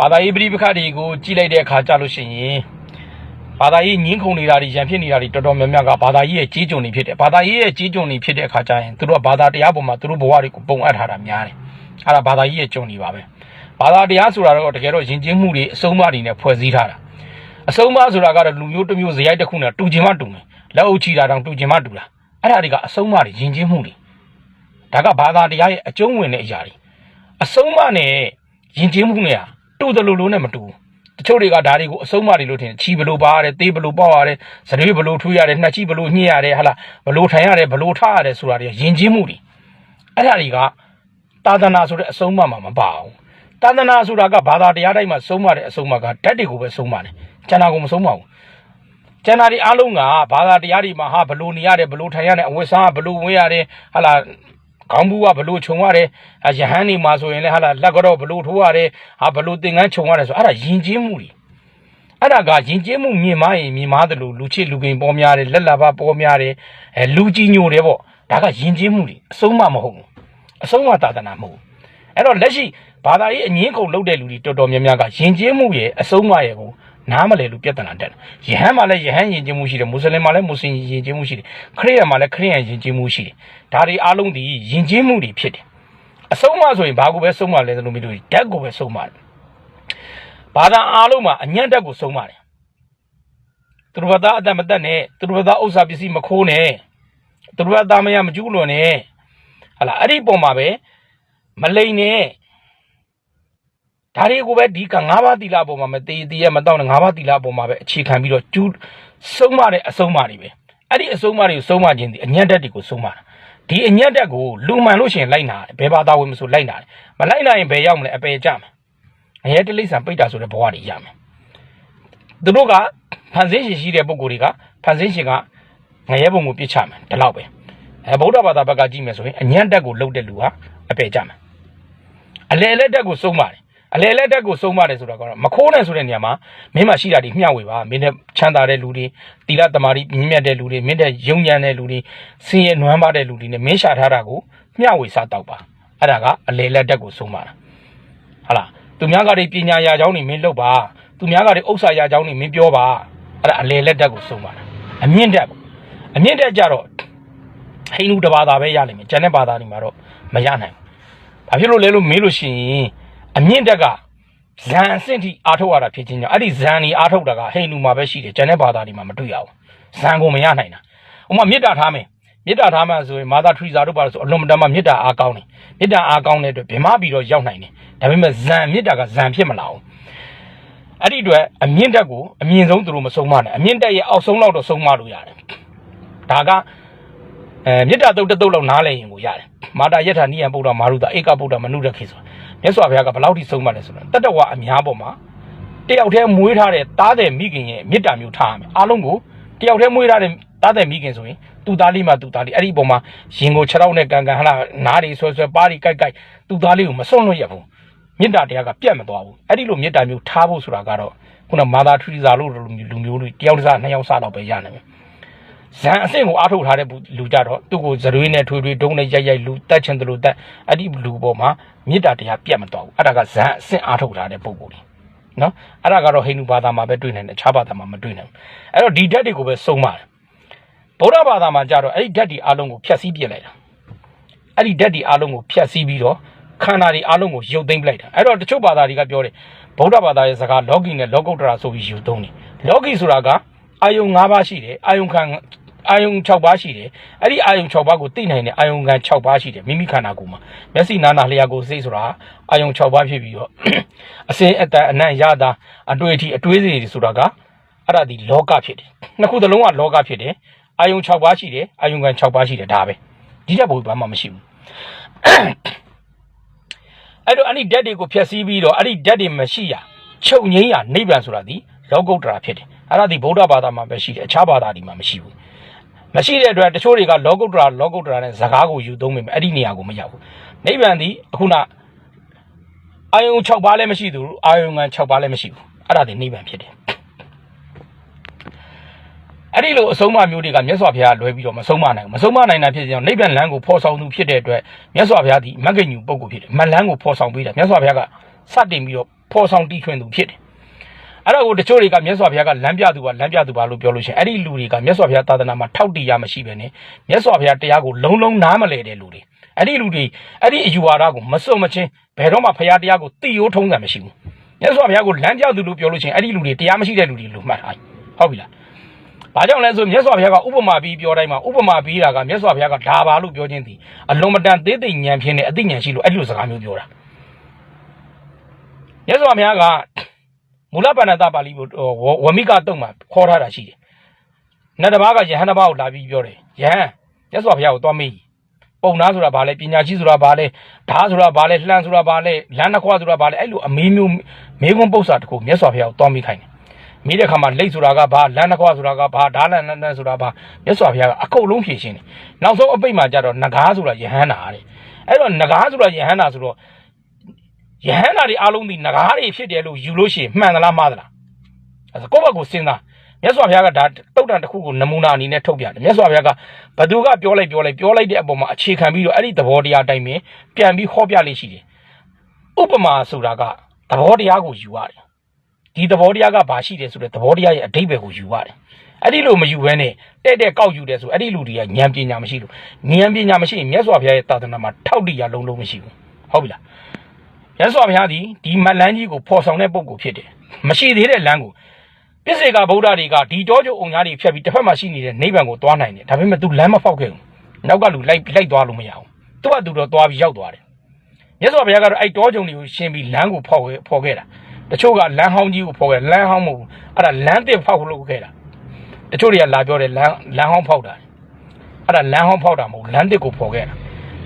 ဘာသာရေးပဋိပက္ခတွေကိုကြည့်လိုက်တဲ့အခါကြလို့ရှိရင်ဘာသာရေးညင်းခုန်နေတာတွေရန်ဖြစ်နေတာတွေတော်တော်များများကဘာသာရေးရဲ့ကြီးကျုံနေဖြစ်တယ်ဘာသာရေးရဲ့ကြီးကျုံနေဖြစ်တဲ့အခါကျရင်သူတို့ကဘာသာတရားပေါ်မှာသူတို့ဘဝတွေကိုပုံအပ်ထားတာများတယ်အဲ့ဒါဘာသာရေးရဲ့ကျုံနေပါပဲဘာသာတရားဆိုတာတော့တကယ်တော့ယဉ်ကျေးမှုတွေအစုံအမတွေနဲ့ဖွဲ့စည်းထားတာအစုံအမဆိုတာကတော့လူမျိုးတစ်မျိုးဇယိုက်တစ်ခုနဲ့တူချင်မှတူမယ်လက်အုပ်ချီတာတောင်တူချင်မှတူတာအဲ့ဒါတွေကအစုံအမတွေယဉ်ကျေးမှုတွေဒါကဘာသာတရားရဲ့အကျုံးဝင်တဲ့အရာတွေအစုံအမနဲ့ယဉ်ကျေးမှုနဲ့ဟာ တူတယ်လို့လို့နဲ့မတူဘူးတချို့တွေကဒါတွေကိုအဆုံးမတွေလို့ထင်တယ်ချီဘလို့ပါရတယ်သေးဘလို့ပေါက်ရတယ်စရွေးဘလို့ထွေးရတယ်နှက်ချီဘလို့ညှိရတယ်ဟာလားဘလို့ထိုင်ရတယ်ဘလို့ထားရတယ်ဆိုတာတွေယဉ်ကျေးမှုတွေအဲ့ဒါတွေကသာသနာဆိုတဲ့အဆုံးအမမှာမပါဘူးသာသနာဆိုတာကဘာသာတရားတိုင်းမှာဆုံးမတဲ့အဆုံးအမကဓာတ်တွေကိုပဲဆုံးမတယ်ကျန်တာကိုမဆုံးမဘူးကျန်တာတွေအားလုံးကဘာသာတရားတွေမှာဟာဘလို့နေရတယ်ဘလို့ထိုင်ရတယ်အဝတ်စားဘလို့ဝင်ရတယ်ဟာလား ခေါင်းဘူးကဘလို့ခြုံရတယ်အယဟန်နေမှာဆိုရင်လည်းဟာလားလက်ကတော့ဘလို့ထိုးရတယ်ဟာဘလို့သင်္ကန်းခြုံရတယ်ဆိုအဲ့ဒါယဉ်ကျေးမှုတွေအဲ့ဒါကယဉ်ကျေးမှုမြင်မရင်မြင်မာတယ်လို့လူချစ်လူကိန်ပေါ်များတယ်လက်လာပါပေါ်များတယ်အဲလူကြီးညိုတယ်ပေါ့ဒါကယဉ်ကျေးမှုတွေအဆုံးမမဟုတ်ဘူးအဆုံးမသာသနာမဟုတ်ဘူးအဲ့တော့လက်ရှိဘာသာရေးအငင်းခုန်လုပ်တဲ့လူတွေတော်တော်များများကယဉ်ကျေးမှုရဲ့အဆုံးမရဲ့ကို နားမလဲလို့ပြဿနာတက်တယ်ယဟန်မှာလည်းယဟန်ယဉ်ကျေးမှုရှိတယ်မွတ်စလင်မှာလည်းမွတ်စလင်ယဉ်ကျေးမှုရှိတယ်ခရစ်ယာန်မှာလည်းခရစ်ယာန်ယဉ်ကျေးမှုရှိတယ်ဒါတွေအားလုံးဒီယဉ်ကျေးမှုတွေဖြစ်တယ်အဆုံးမဆိုရင်ဘာကိုပဲဆုံးမလဲလို့မလို့ဓာတ်ကိုပဲဆုံးမတယ်ဘာသာအားလုံးမှာအညံ့ဓာတ်ကိုဆုံးမတယ်သူတို့ဘာသာအတတ်မတတ်နဲ့သူတို့ဘာသာဥစ္စာပစ္စည်းမခိုးနဲ့သူတို့ဘာသာမယမကျူးလွန်နဲ့ဟာလာအဲ့ဒီပုံမှာပဲမလိန်နဲ့ ဒါတွေကိုပဲဒီက၅ပါးသီလပုံမှာမတေးသေးရမတော့နဲ့၅ပါးသီလပုံမှာပဲအခြေခံပြီးတော့ကျူးဆုံးမတဲ့အဆုံးမတွေပဲအဲ့ဒီအဆုံးမတွေကိုဆုံးမခြင်းဒီအညံ့တက်တွေကိုဆုံးမတာဒီအညံ့တက်ကိုလူမှန်လို့ရှိရင်လိုက်နာတယ်ဘယ်ဘာသာဝင်မဆိုလိုက်နာတယ်မလိုက်နာရင်ဘယ်ရောက်မလဲအပယ်ကြမယ်အရဲတလိษံပိတ်တာဆိုတဲ့ဘဝတွေရမယ်သူတို့ကဖန်ဆင်းရှင်ရှိတဲ့ပုံကိုယ်တွေကဖန်ဆင်းရှင်ကငရဲပုံကိုပြစ်ချမယ်ဒီလောက်ပဲအဲဗုဒ္ဓဘာသာဘက်ကကြည့်မယ်ဆိုရင်အညံ့တက်ကိုလှုပ်တဲ့လူဟာအပယ်ကြမယ်အလေအလက်တက်ကိုစုံပါတယ် အလေအလက်တက်ကိုစုံပါတယ်ဆိုတာကတော့မခိုးနဲ့ဆိုတဲ့နေရာမှာမင်းမရှိတာဒီမျှဝေပါမင်းနဲ့ချမ်းသာတဲ့လူတွေတီလတမာရီမြင့်မြတ်တဲ့လူတွေမင်းတဲ့ယုံညံတဲ့လူတွေစင်ရနွမ်းပါတဲ့လူတွေနဲ့မင်းရှာထားတာကိုမျှဝေစားတော့ပါအဲ့ဒါကအလေအလက်တက်ကိုစုံပါတာဟာလားသူများကတွေပညာရာကြောင်းနေမင်းလုပ်ပါသူများကတွေဥစ္စာရာကြောင်းနေမင်းပြောပါအဲ့ဒါအလေလက်တက်ကိုစုံပါတာအမြင့်တက်ပေါ့အမြင့်တက်ကြတော့ဟိန္ဒူတစ်ဘာသာပဲရနိုင်မယ်ကျန်တဲ့ဘာသာတွေမှာတော့မရနိုင်ဘူးဘာဖြစ်လို့လဲလို့မေးလို့ရှိရင် အမြင့်တက်ကဇန်အဆင့်ထိအားထုတ်ရတာဖြစ်ချင်းကြောင့်အဲ့ဒီဇန်ကြီးအားထုတ်တာကဟိန္ဒူမှာပဲရှိတယ်ကျန်တဲ့ဘာသာတွေမှာမတွေ့ရဘူးဇန်ကိုမရနိုင်တာဥပမာမေတ္တာထားမယ်မေတ္တာထားမှဆိုရင်မာသာထရီဇာတို့ပါလို့ဆိုအလွန်မတန်မှမေတ္တာအားကောင်းတယ်မေတ္တာအားကောင်းတဲ့အတွက်ဗြဟ္မပြီးတော့ရောက်နိုင်တယ်ဒါပေမဲ့ဇန်မေတ္တာကဇန်ဖြစ်မလာဘူးအဲ့ဒီအတွက်အမြင့်တက်ကိုအမြင့်ဆုံးသူတို့မဆုံးမနဲ့အမြင့်တက်ရဲ့အောက်ဆုံးလောက်တော့ဆုံးမလို့ရတယ်ဒါကအဲမေတ္တာတုတ်တစ်တုတ်လောက်နားလည်ရင်ကိုရတယ်မာတာယထာနိယံပုဒ္ဓမာရုတာဧကပုဒ္ဓမနုရခေဆို မြတ်စွာဘုရားကဘယ်လောက်ထိဆုံးမလဲဆိုတော့တတ္တဝအများပေါ်မှာတယောက်တည်းမွေးထားတဲ့တားတဲ့မိခင်ရဲ့မေတ္တာမျိုးထားရမယ်အားလုံးကိုတယောက်တည်းမွေးထားတဲ့တားတဲ့မိခင်ဆိုရင်သူ့သားလေးမှသူ့သားလေးအဲ့ဒီပုံမှာရင်ကိုခြေထောက်နဲ့ကန်ကန်ဟလာနားတွေဆွဲဆွဲပါးတွေကြိုက်ကြိုက်သူ့သားလေးကိုမစွန့်လွတ်ရဘူးမေတ္တာတရားကပြတ်မသွားဘူးအဲ့ဒီလိုမေတ္တာမျိုးထားဖို့ဆိုတာကတော့ခုနမာသာထရီဇာလို့လူမျိုးလူတယောက်တစ်စားနှစ်ယောက်စားတော့ပဲရနိုင်မယ် ဇန်အဆင့်ကိုအားထုတ်ထားတဲ့လူကြတော့သူ့ကိုဇရွေးနဲ့ထွေထွေတုံးနဲ့ရိုက်ရိုက်လူတက်ချင်တယ်လို့တက်အဲ့ဒီလူပေါ်မှာမေတ္တာတရားပြတ်မသွားဘူးအဲ့ဒါကဇန်အဆင့်အားထုတ်ထားတဲ့ပုံကိုယ်ကြီးနော်အဲ့ဒါကတော့ဟိန္ဒူဘာသာမှာပဲတွေ့နိုင်တယ်အခြားဘာသာမှာမတွေ့နိုင်ဘူးအဲ့တော့ဒီဓာတ်တွေကိုပဲစုံပါတယ်ဗုဒ္ဓဘာသာမှာကြတော့အဲ့ဒီဓာတ်တွေအားလုံးကိုဖျက်ဆီးပြစ်လိုက်တာအဲ့ဒီဓာတ်တွေအားလုံးကိုဖျက်ဆီးပြီးတော့ခန္ဓာတွေအားလုံးကိုရုပ်သိမ်းပလိုက်တာအဲ့တော့တချို့ဘာသာတွေကပြောတယ်ဗုဒ္ဓဘာသာရဲ့စကားလောကီနဲ့လောကုတ္တရာဆိုပြီးယူသုံးတယ်လောကီဆိုတာက အာယုံ၅ပါးရှိတယ်အာယုံခံအာယုံ6ပါးရှိတယ်အဲ့ဒီအာယုံ6ပါးကိုသိနိုင်တဲ့အာယုံခံ6ပါးရှိတယ်မိမိခန္ဓာကိုယ်မှာမျက်စိနားနာလျှာကိုယ်စိတ်ဆိုတာအာယုံ6ပါးဖြစ်ပြီးတော့အစင်းအတန်အနံ့ရတာအတွေ့အထိအတွေးစီတွေဆိုတာကအဲ့ဒါဒီလောကဖြစ်တယ်နှစ်ခုသလုံးကလောကဖြစ်တယ်အာယုံ6ပါးရှိတယ်အာယုံခံ6ပါးရှိတယ်ဒါပဲဒီတက်ဘုရားမှမရှိဘူးအဲ့တော့အဲ့ဒီဓာတ်တွေကိုဖျက်ဆီးပြီးတော့အဲ့ဒီဓာတ်တွေမရှိရချုပ်ငိမ့်ရနိဗ္ဗာန်ဆိုတာဒီလောကုတ္တရာဖြစ်တယ် အဲ့ဒါဒီဗုဒ္ဓဘာသာမှာပဲရှိတယ်အခြားဘာသာတွေမှာမရှိဘူးမရှိတဲ့အတွက်တချို့တွေကလောကုတ္တရာလောကုတ္တရာနဲ့ဇကားကိုယူသုံးပေမဲ့အဲ့ဒီနေရာကိုမရောက်ဘူးနိဗ္ဗာန်ဒီအခုနအာယုံ6ပါးလည်းမရှိသူအာယုံငံ6ပါးလည်းမရှိဘူးအဲ့ဒါဒီနိဗ္ဗာန်ဖြစ်တယ်အဲ့ဒီလိုအဆုံးအမမျိုးတွေကမြတ်စွာဘုရားလွဲပြီးတော့မဆုံးမနိုင်ဘူးမဆုံးမနိုင်တာဖြစ်ကြောင်းနိဗ္ဗာန်လမ်းကိုဖော်ဆောင်သူဖြစ်တဲ့အတွက်မြတ်စွာဘုရားဒီမဂ္ဂညူပုဂ္ဂိုလ်ဖြစ်တယ်မလန်းကိုဖော်ဆောင်ပေးတာမြတ်စွာဘုရားကစတင်ပြီးတော့ဖော်ဆောင်တီထွင်သူဖြစ်တယ် အဲ့ဒါကိုတချို့တွေကမြတ်စွာဘုရားကလမ်းပြသူပါလမ်းပြသူပါလို့ပြောလို့ရှိရင်အဲ့ဒီလူတွေကမြတ်စွာဘုရားသာသနာမှာထောက်တီရမရှိပဲနဲ့မြတ်စွာဘုရားတရားကိုလုံးလုံးနားမလည်တဲ့လူတွေအဲ့ဒီလူတွေအဲ့ဒီအယူဝါဒကိုမစွတ်မချင်းဘယ်တော့မှဘုရားတရားကိုသိရိုးထုံးစံမရှိဘူးမြတ်စွာဘုရားကိုလမ်းပြသူလို့ပြောလို့ရှိရင်အဲ့ဒီလူတွေတရားမရှိတဲ့လူတွေလို့မှတ်ထားဟုတ်ပြီလားဘာကြောင့်လဲဆိုမြတ်စွာဘုရားကဥပမာပြီးပြောတိုင်းမှာဥပမာပြီးတာကမြတ်စွာဘုရားကဒါပါလို့ပြောခြင်းသည်အလွန်မတန်သေးသိဉာဏ်ဖြင့်နဲ့အသိဉာဏ်ရှိလို့အဲ့ဒီလိုစကားမျိုးပြောတာမြတ်စွာဘုရားက မူလပဏ္ဏတပါဠိကိုဝမိကတုံမှာခေါ်ထားတာရှိတယ်။နတ်တစ်ပါးကယဟန်တစ်ပါးကိုလာပြီးပြောတယ်။ယဟန်မြတ်စွာဘုရားကိုသွားမေးပုံနာဆိုတာဘာလဲပညာရှိဆိုတာဘာလဲဓာဆိုတာဘာလဲလှမ်းဆိုတာဘာလဲလမ်းနှခွဆိုတာဘာလဲအဲ့လိုအမေးမျိုးမေးခွန်းပု္ပ္ပစာတစ်ခုမြတ်စွာဘုရားကိုသွားမေးခိုင်းတယ်မိတဲ့ခါမှာလိတ်ဆိုတာကဘာလမ်းနှခွဆိုတာကဘာဓာလန်နန်းဆိုတာဘာမြတ်စွာဘုရားကအကုန်လုံးဖြေရှင်းတယ်နောက်ဆုံးအပိတ်မှာကြတော့ငကားဆိုတာယဟန္တာတဲ့အဲ့တော့ငကားဆိုတာယဟန္တာဆိုတော့ ယဟန္တာတွေအားလုံးဒီငကားတွေဖြစ်တယ်လို့ယူလို့ရှိရင်မှန်သလားမှားသလားအဲ့ဒါကိုယ့်ဘက်ကိုစဉ်းစားမြတ်စွာဘုရားကဒါတုတ်တန်တစ်ခုကိုနမူနာအနေနဲ့ထုတ်ပြတယ်မြတ်စွာဘုရားကဘသူကပြောလိုက်ပြောလိုက်ပြောလိုက်တဲ့အပေါ်မှာအခြေခံပြီးတော့အဲ့ဒီသဘောတရားအတိုင်းပဲပြန်ပြီးဟောပြလေးရှိတယ်ဥပမာဆိုတာကသဘောတရားကိုယူရတယ်ဒီသဘောတရားကဘာရှိတယ်ဆိုတဲ့သဘောတရားရဲ့အဓိပ္ပာယ်ကိုယူရတယ်အဲ့ဒီလိုမယူဘဲနဲ့တဲ့တဲ့ကောက်ယူတယ်ဆိုအဲ့ဒီလူတွေကဉာဏ်ပညာမရှိလို့ဉာဏ်ပညာမရှိရင်မြတ်စွာဘုရားရဲ့သာသနာမှာထောက်တည်ရလုံးလုံးမရှိဘူးဟုတ်ပြီလား မြတ်စွာဘုရားဒီဒီမလန်းကြီးကိုဖော်ဆောင်တဲ့ပုံကိုဖြစ်တယ်မရှိသေးတဲ့လမ်းကိုပြစ္ဆေကဗုဒ္ဓတွေကဒီတောကျုံအုံညာတွေဖြတ်ပြီးတစ်ဖက်မှာရှိနေတဲ့နိဗ္ဗာန်ကိုသွားနိုင်တယ်ဒါပေမဲ့ तू လမ်းမဖောက်ခဲ့ဘူးနောက်ကလူလိုက်လိုက်သွားလို့မရဘူးသူကသူတော့သွားပြီးရောက်သွားတယ်မြတ်စွာဘုရားကတော့အဲ့တောကျုံတွေကိုရှင်းပြီးလမ်းကိုဖောက်ခဲ့ဖော်ခဲ့တာတချို့ကလမ်းဟောင်းကြီးကိုဖောက်ခဲ့လမ်းဟောင်းမဟုတ်ဘူးအဲ့ဒါလမ်းတစ်ဖောက်လို့ခဲ့တာတချို့တွေကလာပြောတယ်လမ်းလမ်းဟောင်းဖောက်တာအဲ့ဒါလမ်းဟောင်းဖောက်တာမဟုတ်လမ်းတစ်ကိုဖော်ခဲ့တာ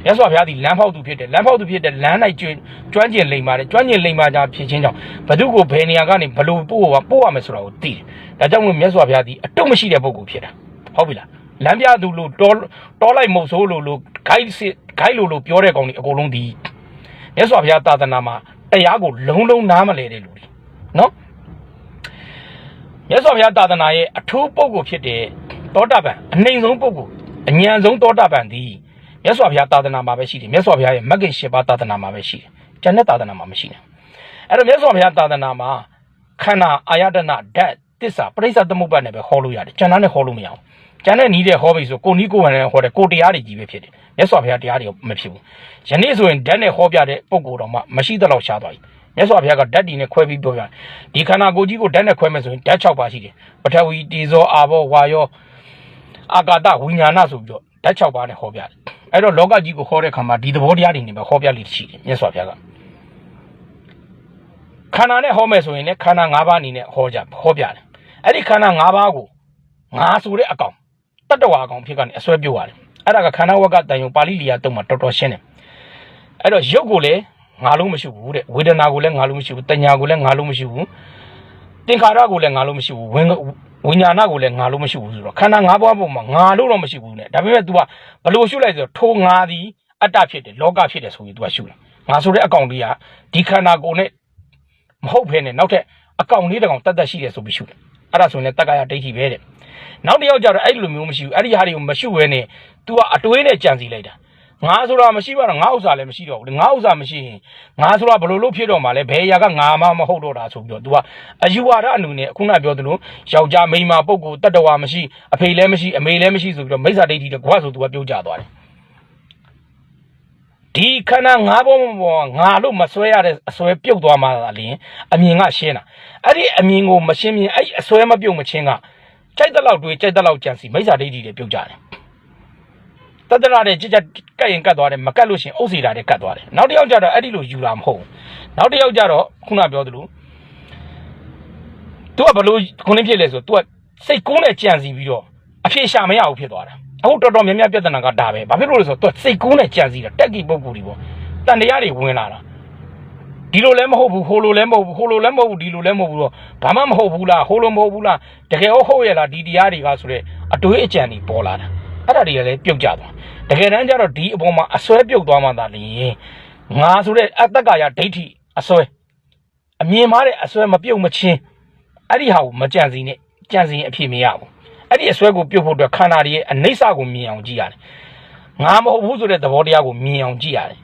မြတ်စွာဘုရားဒီလမ်းဖောက်သူဖြစ်တယ်လမ်းဖောက်သူဖြစ်တယ်လမ်း၌ကျွမ်းကျွမ်းကျင်လိမ္မာတယ်ကျွမ်းကျင်လိမ္မာကြဖြစ်ခြင်းကြောင့်ဘသူကိုဘယ်နေရာကနေဘလို့ပို့ပါပို့ရမယ်ဆိုတာကိုသိတယ်ဒါကြောင့်မို့မြတ်စွာဘုရားဒီအတုမရှိတဲ့ပုဂ္ဂိုလ်ဖြစ်တာဟုတ်ပြီလားလမ်းပြသူလို့တောတောလိုက်မုတ်ဆိုးလို့လို့ guide စစ် guide လို့လို့ပြောတဲ့ကောင်ဒီအကုန်လုံးဒီမြတ်စွာဘုရားသာသနာမှာတရားကိုလုံးလုံးနားမလဲတဲ့လူတွေနော်မြတ်စွာဘုရားသာသနာရဲ့အထူးပုဂ္ဂိုလ်ဖြစ်တဲ့သောတာပန်အနှိမ်ဆုံးပုဂ္ဂိုလ်အဉာဏ်ဆုံးသောတာပန်သည် မြတ်စွာဘုရားသာသနာမှာပဲရှိတယ်မြတ်စွာဘုရားရဲ့မဂ္ဂင်၈ပါးသာသနာမှာပဲရှိတယ်ကျန်တဲ့သာသနာမှာမရှိဘူးအဲ့တော့မြတ်စွာဘုရားသာသနာမှာခန္ဓာအာယတနာဓာတ်တစ္ဆာပရိစ္ဆသမုပ္ပါဒ်နဲ့ပဲဟောလို့ရတယ်ကျန်တာနဲ့ဟောလို့မရဘူးကျန်တဲ့နီးတဲ့ဟောပြီဆိုကိုနီးကိုဝင်နဲ့ဟောတယ်ကိုတရားတွေကြီးပဲဖြစ်တယ်မြတ်စွာဘုရားတရားတွေမဖြစ်ဘူးယနေ့ဆိုရင်ဓာတ်နဲ့ဟောပြတဲ့ပုဂ္ဂိုလ်တော်မှမရှိသလောက်ရှားသွားပြီမြတ်စွာဘုရားကဓာတ်တီနဲ့ခွဲပြီးပြောပြတယ်ဒီခန္ဓာကိုယ်ကြီးကိုဓာတ်နဲ့ခွဲမယ်ဆိုရင်ဓာတ်6ပါးရှိတယ်ပထဝီတေဇောအာဘောဝါယောအာကာတဝိညာဏဆိုပြီးတော့ဓာတ်6ပါးနဲ့ဟောပြတယ် အဲ့တော့လောကကြီးကိုခေါ်တဲ့ခါမှာဒီသဘောတရားတွေနဲ့ပဲဟောပြလိမ့်ရှိတယ်မြတ်စွာဘုရားကခန္ဓာနဲ့ဟောမယ်ဆိုရင်လည်းခန္ဓာ၅ပါးအနေနဲ့ဟောကြဟောပြတယ်အဲ့ဒီခန္ဓာ၅ပါးကိုငါဆိုတဲ့အကောင်တတ္တဝါအကောင်ဖြစ်ကနေအစွဲပြုတ်ရတယ်အဲ့ဒါကခန္ဓာဝကတန်ယုံပါဠိလီယာတုံးမှာတော်တော်ရှင်းတယ်အဲ့တော့ရုပ်ကိုလည်းငါလုံးမရှိဘူးတဲ့ဝေဒနာကိုလည်းငါလုံးမရှိဘူးတညာကိုလည်းငါလုံးမရှိဘူးသင်္ခါရကိုလည်းငါလုံးမရှိဘူးဝိညာ ဝိညာဏကိုလည်းငါလုံးမရှိဘူးဆိုတော့ခန္ဓာ၅ပါးပေါ်မှာငါလို့တော့မရှိဘူးနဲ့ဒါပေမဲ့ तू ကဘလို့ရှုလိုက်ဆိုတော့ထိုငါသည်အတ္တဖြစ်တယ်လောကဖြစ်တယ်ဆိုရင် तू ကရှုတယ်ငါဆိုတဲ့အကောင်လေးကဒီခန္ဓာကိုယ်နဲ့မဟုတ်ဘဲနဲ့နောက်ထပ်အကောင်လေးတစ်ကောင်တတ်တတ်ရှိတယ်ဆိုပြီးရှုတယ်အဲ့ဒါဆိုရင်လည်းတက္ကရာဒိဋ္ဌိပဲတဲ့နောက်တစ်ယောက်ကျတော့အဲ့လိုမျိုးမရှိဘူးအဲ့ဒီဟာတွေကိုမရှုဘဲနဲ့ तू ကအတွေးနဲ့ကြံစီလိုက်တာ ငါဆိုတာမရှိပါတော့ငါဥစ္စာလည်းမရှိတော့ဘူးလေငါဥစ္စာမရှိရင်ငါဆိုတာဘလို့လို့ဖြစ်တော့မှလဲဘယ်ရာကငါမှမဟုတ်တော့တာဆိုပြီးတော့ तू ကအယူဝါဒအနုနဲ့ခုနပြောသလိုယောက်ျားမိန်းမပုဂ္ဂိုလ်တတ္တဝါမရှိအဖေလည်းမရှိအမေလည်းမရှိဆိုပြီးတော့မိစ္ဆာဒိဋ္ဌိတဲ့ကွာဆို तू ကပြောကြသွားတယ်ဒီခန္ဓာငါးဘောဘောငါလို့မဆွဲရတဲ့အဆွဲပြုတ်သွားမှသာလျှင်အမြင်ကရှင်းတာအဲ့ဒီအမြင်ကိုမရှင်းမြင်အဲ့ဒီအဆွဲမပြုတ်မချင်းကကြိုက်တဲ့လောက်တွေးကြိုက်တဲ့လောက်ကြံစီမိစ္ဆာဒိဋ္ဌိတွေပြုတ်ကြတယ် တတရတဲ့ကြက်ကြက်ကတ်ရင်ကတ်သွားတယ်မကတ်လို့ရှရင်အုပ်စီတာတဲ့ကတ်သွားတယ်နောက်တစ်ယောက်ကျတော့အဲ့ဒီလိုယူတာမဟုတ်ဘူးနောက်တစ်ယောက်ကျတော့ခုနပြောသလို तू ကဘလို့ခုနဖြစ်လဲဆို तू ကစိတ်ကုန်းနဲ့ကြံစီပြီးတော့အဖြေရှာမရဘူးဖြစ်သွားတာအခုတော်တော်များများပြဿနာကဒါပဲဘာဖြစ်လို့လဲဆိုတော့ तू စိတ်ကုန်းနဲ့ကြံစီတာတက်ကီပုံကူတွေပေါ့တန်တရားတွေဝင်လာတာဒီလိုလည်းမဟုတ်ဘူးဟိုလိုလည်းမဟုတ်ဘူးဟိုလိုလည်းမဟုတ်ဘူးဒီလိုလည်းမဟုတ်ဘူးတော့ဘာမှမဟုတ်ဘူးလားဟိုလိုမဟုတ်ဘူးလားတကယ်ဟုတ်ဟုတ်ရဲ့လားဒီတရားတွေကဆိုတော့အတွေးအကြံတွေပေါ်လာတာ အဲ့ဒါတွေကလည်းပြုတ်ကြသွားတကယ်တမ်းကျတော့ဒီအပေါ်မှာအစွဲပြုတ်သွားမှသာလျှင်ငါဆိုတဲ့အတ္တကာယဒိဋ္ဌိအစွဲအမြင်မှားတဲ့အစွဲမပြုတ်မချင်းအဲ့ဒီဟာကိုမကြံစီနဲ့ကြံစီရင်အဖြစ်မရဘူးအဲ့ဒီအစွဲကိုပြုတ်ဖို့အတွက်ခန္ဓာတွေရဲ့အနိစ္စကိုမြင်အောင်ကြည့်ရတယ်ငါမဟုတ်ဘူးဆိုတဲ့သဘောတရားကိုမြင်အောင်ကြည့်ရတယ်